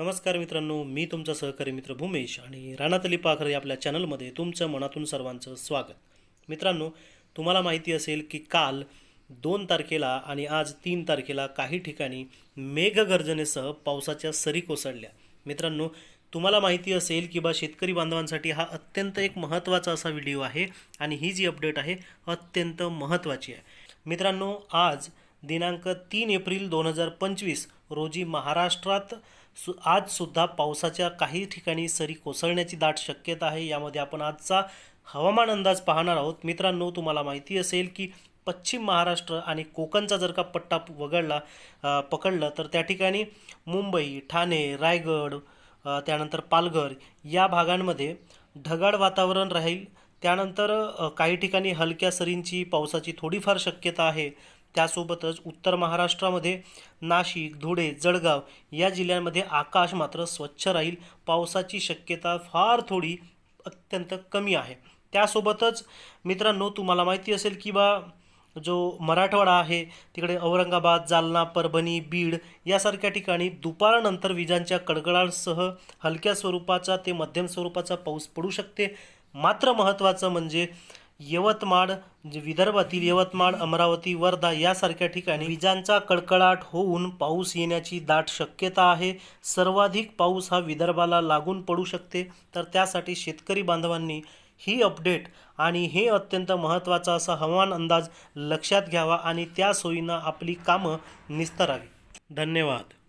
नमस्कार मित्रांनो मी तुमचा सहकारी मित्र भूमेश आणि राणातली पाखर या आपल्या चॅनलमध्ये तुमचं मनातून सर्वांचं स्वागत. मित्रांनो तुम्हाला माहिती असेल की काल दोन तारखेला आणि आज तीन तारखेला काही ठिकाणी मेघगर्जनेसह पावसाच्या सरी कोसळल्या. मित्रांनो तुम्हाला माहिती असेल की बा शेतकरी बांधवांसाठी हा अत्यंत एक महत्त्वाचा असा व्हिडिओ आहे आणि ही जी अपडेट आहे अत्यंत महत्त्वाची आहे. मित्रांनो आज दिनांक तीन एप्रिल दोन हजार पंचवीस रोजी महाराष्ट्रात सु आजसुद्धा पावसाच्या काही ठिकाणी सरी कोसळण्याची दाट शक्यता आहे. यामध्ये आपण आजचा हवामान अंदाज पाहणार आहोत. मित्रांनो तुम्हाला माहिती असेल की पश्चिम महाराष्ट्र आणि कोकणचा जर का पट्टा वगळला पकडलं तर त्या ठिकाणी मुंबई ठाणे रायगड त्यानंतर पालघर या भागांमध्ये ढगाळ वातावरण राहील. त्यानंतर काही ठिकाणी हलक्या सरींची पावसाची थोडीफार शक्यता आहे. त्यासोबतच उत्तर महाराष्ट्रामध्ये नाशिक धुळे जळगाव या जिल्ह्यांमध्ये आकाश मात्र स्वच्छ राहील. पावसाची शक्यता फार थोडी अत्यंत कमी आहे. त्यासोबतच मित्रांनो तुम्हाला माहिती असेल की बा जो मराठवाडा आहे तिकडे औरंगाबाद जालना परभणी बीड यासारख्या ठिकाणी दुपारनंतर विजांच्या कडकडासह हलक्या स्वरूपाचा ते मध्यम स्वरूपाचा पाऊस पडू शकते. मात्र महत्त्वाचं म्हणजे यवतमाळ म्हणजे विदर्भातील यवतमाळ अमरावती वर्धा यासारख्या ठिकाणी विजांचा कडकडाट होऊन पाऊस येण्याची दाट शक्यता आहे. सर्वाधिक पाऊस हा विदर्भाला लागून पडू शकते. तर त्यासाठी शेतकरी बांधवांनी ही अपडेट आणि हे अत्यंत महत्त्वाचा असा हवामान अंदाज लक्षात घ्यावा आणि त्या सोयीनं आपली कामं निस्तरावी. धन्यवाद.